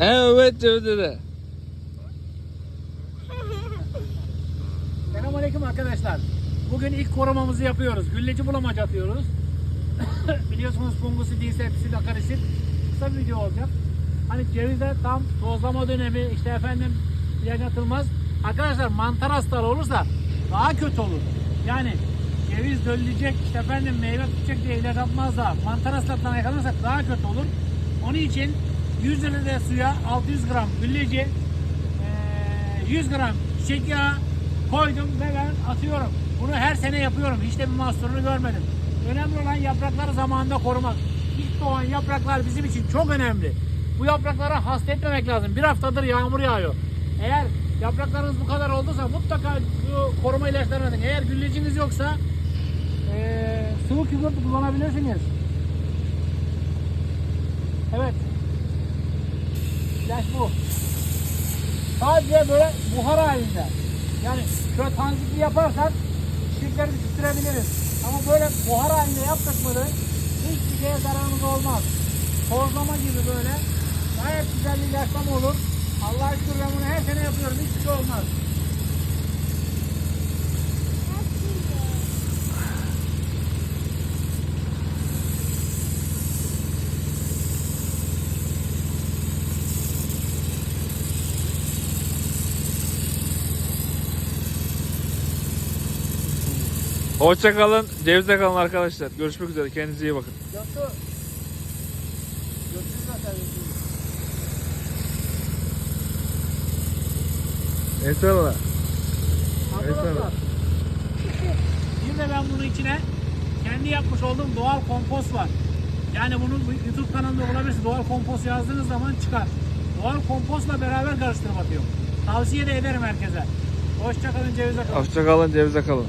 Evet Ceviz dede. Selamünaleyküm arkadaşlar. Bugün ilk korumamızı yapıyoruz. Gülleci bulamaca atıyoruz. Biliyorsunuz fungusit, inseptisit, akarisit kısa bir video olacak. Hani cevizde tam tozlama dönemi işte efendim ilaç atılmaz. Arkadaşlar mantar hastalığı olursa daha kötü olur. Yani ceviz dölleyecek işte efendim meyve tutacak diye ilaç atmazsa mantar hastalığına yakalanırsak daha kötü olur. Onun için 100 litre suya 600 gram gülleci eee, 100 gram çiçek yağı koydum ve ben atıyorum. Bunu her sene yapıyorum. Hiç de bir mahsurunu görmedim. Önemli olan yaprakları zamanında korumak. İlk doğan yapraklar bizim için çok önemli. Bu yaprakları hasta etmemek lazım. Bir haftadır yağmur yağıyor. Eğer yapraklarınız bu kadar olduysa mutlaka koruma ilaçlarını atın. Eğer gülleciniz yoksa eee sıvı kükürt kullanabilirsiniz. Evet. İlaç bu. Sadece böyle buhar halinde. Yani şöyle tanzikli yaparsak çiçekleri tutturabiliriz. Ama böyle buhar halinde yaptık da hiçbir şeye zararımız olmaz. Tozlama gibi böyle gayet güzel bir ilaçlama olur. Allah'a şükür ben bunu her sene yapıyorum. Hiçbir şey olmaz. Hoşça kalın. Cevizde kalın arkadaşlar. Görüşmek üzere. Kendinize iyi bakın. Yoksa. Eyvallah. Arkadaşlar. Bir de ben bunun içine kendi yapmış olduğum doğal kompost var. Yani bunu bu YouTube kanalında olabilirse doğal kompost yazdığınız zaman çıkar. Doğal kompostla beraber karıştırıp atıyorum. Tavsiye de ederim herkese. Hoşçakalın cevize kalın. Hoşça kalın. Cevizde kalın.